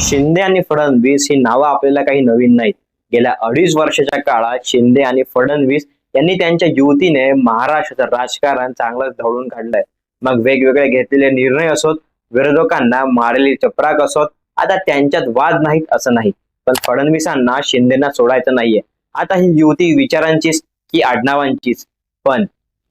शिंदे आणि फडणवीस ही नावं आपल्याला काही नवीन नाहीत. गेल्या अडीच वर्षाच्या काळात शिंदे आणि फडणवीस यांनी त्यांच्या युतीने महाराष्ट्राचं राजकारण चांगलंच ढवळून काढलंय. मग वेगवेगळे घेतलेले निर्णय असोत विरोधकांना मारलेली चपराक असोत आता त्यांच्यात वाद नाहीत असं नाही. पण फडणवीसांना शिंदेना सोडायचं नाहीये. आता ही युती विचारांचीच की आडनावांचीच? पण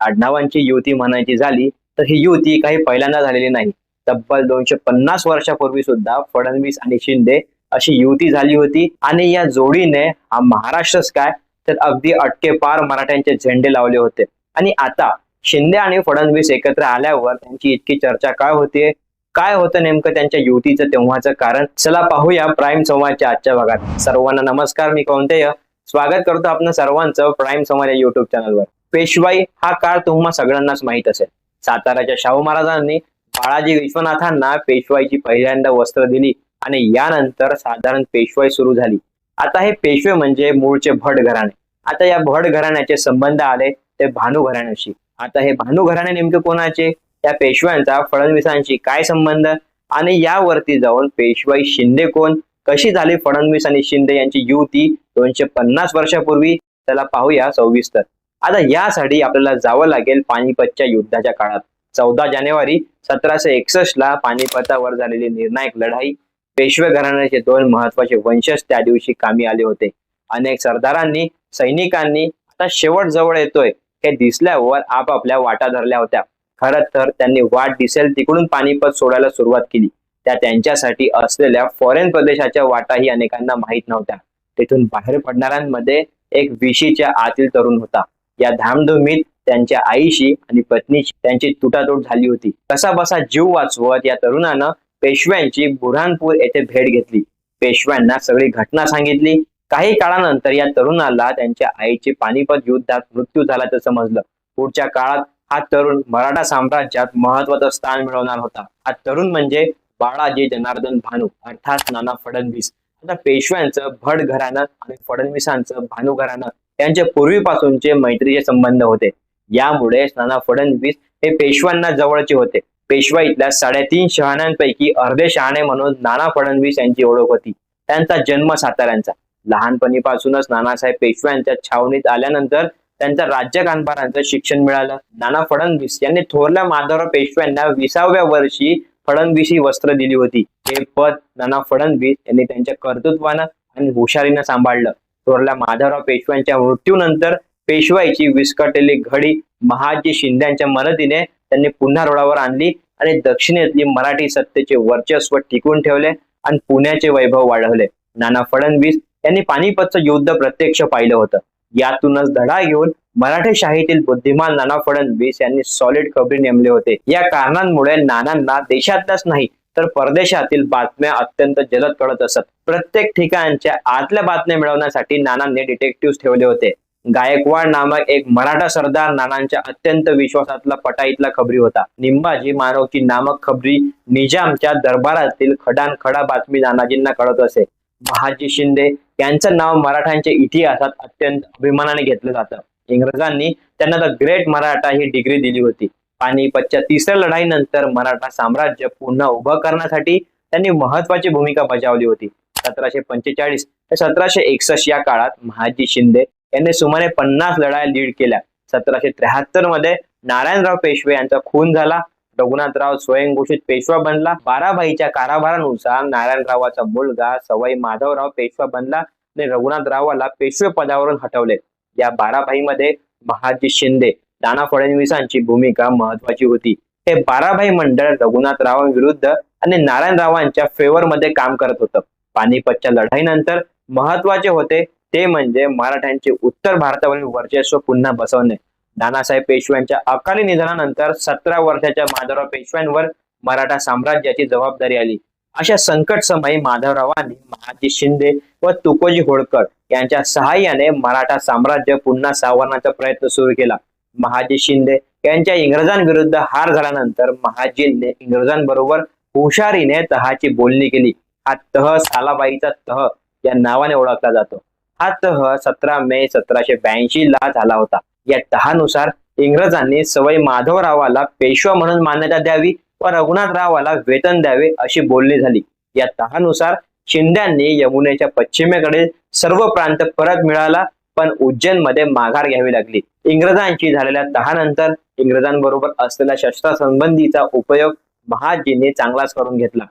आडनावांची युती म्हणायची झाली तर ही युती काही पहिल्यांदा झालेली नाही. तब्बल दोनशे पन्नास वर्षापूर्वी सुद्धा फडणवीस आणि शिंदे अशी युती झाली होती. आणि या जोडीने हा महाराष्ट्रच काय तर अगदी अटके पार मराठ्यांचे झेंडे लावले होते. आणि आता शिंदे आणि फडणवीस एकत्र आल्यावर त्यांची इतकी चर्चा काय होतीये काय होतं नेमकं त्यांच्या युतीचं तेव्हाचं कारण? चला पाहूया प्राईम संवादच्या आजच्या भागात. सर्वांना नमस्कार मी कोणतेय स्वागत करतो आपण सर्वांचं प्राईम संवाद या युट्यूब चॅनलवर पेशवाई हा काळ तुम्हा सगळ्यांनाच माहीत असेल. साताऱ्याच्या शाहू महाराजांनी बाळाजी विश्वनाथांना पेशवाईची पहिल्यांदा वस्त्र दिली आणि यानंतर साधारण पेशवाई सुरू झाली. आता हे पेशवे म्हणजे मूळचे भट घराणे. आता या भट घराण्याचे संबंध आले ते भानू घराण्याशी. आता हे भानू घराणे नेमके कोणाचे? या पेशव्यांचा फडणवीसांशी काय संबंध? आणि यावरती जाऊन पेशवाई शिंदे कोण? कशी झाली फडणवीस आणि शिंदे यांची युती दोनशे पन्नास वर्षापूर्वी? त्याला पाहूया सविस्तर. आता यासाठी आपल्याला जावं लागेल पानिपतच्या युद्धाच्या काळात. चौदा जानेवारी सतराशे एकसष्ट ला पानिपतावर झालेली निर्णायक लढाई. पेशवे घराण्याचे दोन महत्त्वाचे वंशज त्या दिवशी कामी आले होते. अनेक सरदारांनी सैनिकांनी आता शेवट जवळ येतोय. हे दिसल्यावर आपापल्या वाटा धरल्या होत्या. खर तर त्यांनी वाट दिसेल तिकडून पानिपत सोडायला सुरुवात केली. त्या त्यांच्यासाठी असलेल्या फॉरेन प्रदेशाच्या वाटाही अनेकांना माहीत नव्हत्या. तेथून बाहेर पडणाऱ्यांमध्ये एक विशीच्या आतील तरुण होता. या धामधुमीत त्यांच्या आईशी आणि पत्नीशी त्यांची तुटातूट झाली होती. कसा बसा जीव वाचवत या तरुणानं पेशव्यांची बुऱ्हाणपूर येथे भेट घेतली. पेशव्यांना सगळी घटना सांगितली. काही काळानंतर या तरुणाला त्यांच्या आईचे पानिपत युद्धात मृत्यू झाल्याचं समजलं. पुढच्या काळात हा तरुण मराठा साम्राज्यात महत्वाचं स्थान मिळवणार होता. हा तरुण म्हणजे बाळाजी जनार्दन भानू अर्थात नाना फडणवीस. आता पेशव्यांचं भट घराणं आणि फडणवीसांचं भानू घराणं यांचे पूर्वीपासूनचे मैत्रीचे संबंध होते. यामुळे नाना फडणवीस हे पेशव्यांना जवळचे होते. पेशवाईतल्या साडेतीन शहाण्यांपैकी अर्धे शहाणे म्हणून नाना फडणवीस यांची ओळख होती. त्यांचा जन्म साताऱ्यांचा. लहानपणीपासूनच नानासाहेब पेशव्यांच्या छावणीत आल्यानंतर त्यांच्या राज्यकारभारांचं शिक्षण मिळालं. नाना फडणवीस यांनी थोरल्या माधवराव पेशव्यांना विसाव्या वर्षी फडणवीस ही वस्त्र दिली होती. हे पद नाना फडणवीस यांनी त्यांच्या कर्तृत्वानं आणि हुशारीनं सांभाळलं. थोरल्या माधवराव पेशव्यांच्या मृत्यूनंतर पेशवाईची विस्कटलेली घडी महाजी शिंद्यांच्या मदतीने त्यांनी पुन्हा रुळावर आणली आणि दक्षिणेतली मराठी सत्तेचे वर्चस्व टिकून ठेवले आणि पुण्याचे वैभव वाढवले. नाना फडणवीस यांनी पानिपतचं युद्ध प्रत्यक्ष पाहिलं होतं. यातूनच धडा घेऊन मराठेशाहीतील बुद्धिमान नाना फडणवीस यांनी सॉलिड खबरी नेमले होते. या कारणांमुळे नानांना देशातल्याच नाही तर परदेशातील बातम्या अत्यंत जलद कळत असत. प्रत्येक ठिकाणच्या आतल्या बातम्या मिळवण्यासाठी नानांनी डिटेक्टिव्ह ठेवले होते. गायकवाड नामक एक मराठा सरदार नानांच्या अत्यंत विश्वासातला पटाईतला खबरी होता. निंबाजी मानवची नामक खबरी निजामच्या दरबारातील खडान खडा बातमी नानाजींना कळत असे. महाजी शिंदे यांचं नाव मराठ्यांच्या इतिहासात अत्यंत अभिमानाने घेतलं जातं. इंग्रजांनी त्यांना द ग्रेट मराठा ही डिग्री दिली होती. पानिपतच्या तिसऱ्या लढाईनंतर मराठा साम्राज्य पुन्हा उभं करण्यासाठी त्यांनी महत्वाची भूमिका बजावली होती. सतराशे पंचेचाळीस ते सतराशे एकसष्ट या काळात महाजी शिंदे यांनी सुमारे पन्नास लढाया लीड केल्या. सतराशे त्र्याहत्तरमध्ये नारायणराव पेशवे यांचा खून झाला. रघुनाथराव स्वयंघोषित पेशवा बनला. बाराभाईच्या कारभारानुसार नारायणरावाचा मुलगा सवाई माधवराव पेशवा बनला आणि रघुनाथरावाला पेशवे पदावरून हटवले. या बाराभाईमध्ये महाजी शिंदे नाना फडणवीसांची भूमिका महत्वाची होती. हे बाराभाई मंडळ रघुनाथरावांविरुद्ध आणि नारायणरावांच्या फेवर मध्ये काम करत होतं. पानिपतच्या लढाईनंतर महत्त्वाचे होते ते म्हणजे मराठ्यांचे उत्तर भारतावरील वर्चस्व पुन्हा बसवणे. नानासाहेब पेशव्यांच्या अकाली निधनानंतर सतरा वर्षाच्या माधवराव पेशव्यांवर मराठा साम्राज्याची जबाबदारी आली. अशा संकट समयी माधवरावांनी महाजी शिंदे व तुकोजी होळकर यांच्या सहाय्याने मराठा साम्राज्य पुन्हा सावरण्याचा प्रयत्न सुरू केला. महाजी शिंदे यांच्या इंग्रजांविरुद्ध हार झाल्यानंतर महाजींनी इंग्रजांबरोबर हुशारीने तहाची बोलणी केली. हा तह सालाबाईचा तह या नावाने ओळखला जातो. हा तह सतरा मे सतराशे ब्याऐंशी ला झाला होता. या तहानुसार इंग्रजांनी सवय माधवरावाला पेशवा म्हणून मान्यता द्यावी व रघुनाथरावाला वेतन द्यावे अशी बोलणी झाली. या तहानुसार शिंद्यांनी यमुनेच्या पश्चिमेकडील सर्व प्रांत परत मिळाला पण उज्जैनमध्ये माघार घ्यावी लागली. इंग्रजांची झालेल्या तहानंतर इंग्रजांबरोबर असलेल्या शस्त्रासंबंधीचा उपयोग महाजींनी चांगलाच करून घेतला.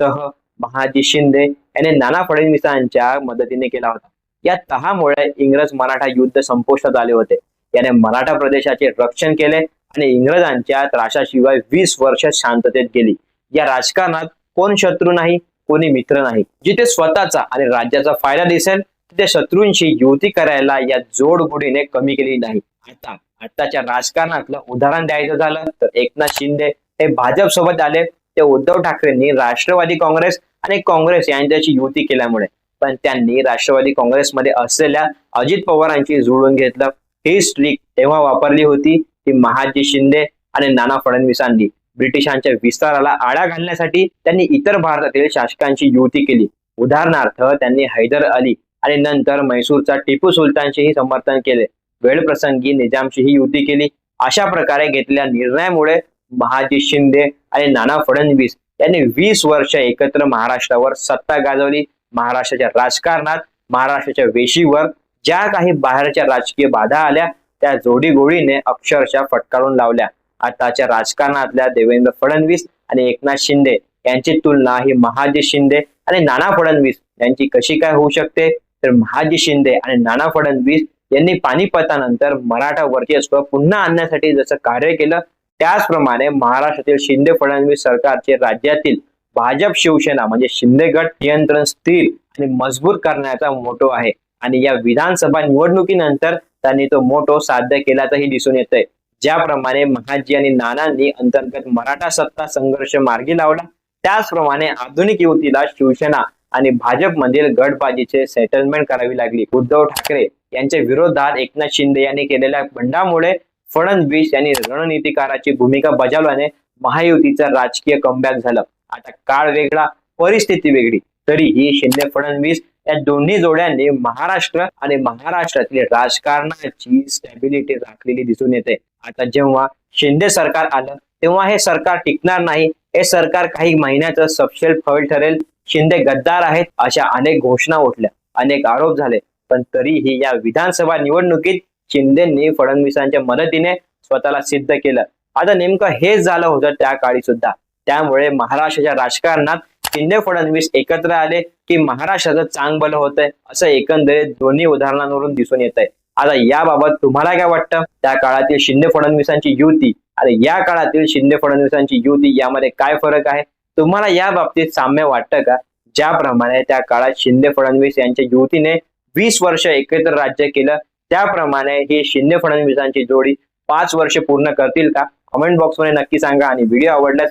तह महाजी शिंदे याने नाना फडणवीसांच्या मदतीने केला होता. या तहामुळे इंग्रज मराठा युद्ध संपुष्टात आले होते. याने मराठा प्रदेशाचे रक्षण केले आणि इंग्रजांच्या त्रासाशिवाय वीस वर्ष शांततेत गेली. या राजकारणात कोण शत्रू नाही कोणी मित्र नाही. जिथे स्वतःचा आणि राज्याचा फायदा दिसेल तिथे शत्रूंशी युती करायला या जोडगुडीने कमी केली नाही. आता आताच्या राजकारणातलं उदाहरण द्यायचं झालं तर एकनाथ शिंदे हे भाजप सोबत आले. ते उद्धव ठाकरेंनी राष्ट्रवादी काँग्रेस आणि काँग्रेस यांच्याशी युती केल्यामुळे. पण त्यांनी राष्ट्रवादी काँग्रेसमध्ये असलेल्या अजित पवारांची जुळून घेतलं. ही स्ट्रीक तेव्हा वापरली होती ती महाजी शिंदे आणि नाना फडणवीसांनी. ब्रिटिशांच्या विस्ताराला आळा घालण्यासाठी त्यांनी इतर भारतातील शासकांची युती केली. उदाहरणार्थ त्यांनी हैदर अली आणि नंतर म्हैसूरचा टिपू सुलतानशीही समर्थन केले. वेळप्रसंगी निजामशीही युती केली. अशा प्रकारे घेतलेल्या निर्णयामुळे महाजी शिंदे आणि नाना फडणवीस यांनी वीस वर्ष एकत्र महाराष्ट्रावर सत्ता गाजवली. महाराष्ट्राच्या राजकारणात महाराष्ट्राच्या वेशीवर ज्या काही बाहेरच्या राजकीय बाधा आल्या त्या जोडीगोळीने अक्षरशः फटकारून लावल्या. आताच्या राजकारणातल्या देवेंद्र फडणवीस आणि एकनाथ शिंदे यांची तुलना ही महाजी शिंदे आणि नाना फडणवीस यांची कशी काय होऊ शकते? तर महाजी शिंदे आणि नाना फडणवीस यांनी पानिपतानंतर मराठा वर्चस्व पुन्हा आणण्यासाठी जसं कार्य केलं त्याचप्रमाणे महाराष्ट्रातील शिंदे फडणवीस सरकारचे राज्यातील भाजप शिवसेना म्हणजे शिंदे गट नियंत्रण स्थिर आणि मजबूत करण्याचा मोठो आहे. आणि या विधानसभा निवडणुकीनंतर त्यांनी तो मोटो साध्य केल्याचंही दिसून येतंय. ज्याप्रमाणे महाजी आणि नानांनी अंतर्गत मराठा सत्ता संघर्ष मार्गी लावला त्याचप्रमाणे आधुनिक युवतीला शिवसेना आणि भाजप मधील गटबाजीचे सेटलमेंट करावी लागली. उद्धव ठाकरे यांच्या विरोधात एकनाथ शिंदे यांनी केलेल्या बंडामुळे फडणवीस यांनी रणनीतिकाराची भूमिका बजावल्याने महायुतीचं राजकीय कमबॅक झालं. आता काळ वेगळा परिस्थिती वेगळी. तरीही शिंदे फडणवीस या दोन्ही जोड्यांनी महाराष्ट्र आणि महाराष्ट्रातील राजकारणाची स्टॅबिलिटी राखलेली दिसून येते. आता जेव्हा शिंदे सरकार आलं तेव्हा हे सरकार टिकणार नाही. हे सरकार काही महिन्याचं सपशेल फळ ठरेल. शिंदे गद्दार आहेत अशा अनेक घोषणा उठल्या. अनेक आरोप झाले. पण तरीही या विधानसभा निवडणुकीत शिंदेंनी फडणवीसांच्या मदतीने स्वतःला सिद्ध केलं. आता नेमकं हेच झालं होतं त्या काळी सुद्धा त्यामुळे महाराष्ट्राच्या राजकारणात शिंदे फडणवीस एकत्र आले की महाराष्ट्राचं चांगबल होत होतंय असं एकंदरीत दोन्ही उदाहरणांवरून दिसून येत आहे आता याबाबत तुम्हाला काय वाटतं? त्या काळातील शिंदे फडणवीसांची युती आणि या काळातील शिंदे फडणवीसांची युती यामध्ये काय फरक आहे? तुम्हाला या बाबतीत साम्य वाटतं का? ज्याप्रमाणे त्या काळात शिंदे फडणवीस यांच्या युतीने वीस वर्ष एकत्र राज्य केलं त्याप्रमाणे ही शिंदे फडणवीसांची जोडी पाच वर्ष पूर्ण करतील का? कमेंट बॉक्समध्ये नक्की सांगा आणि व्हिडिओ आवडल्यास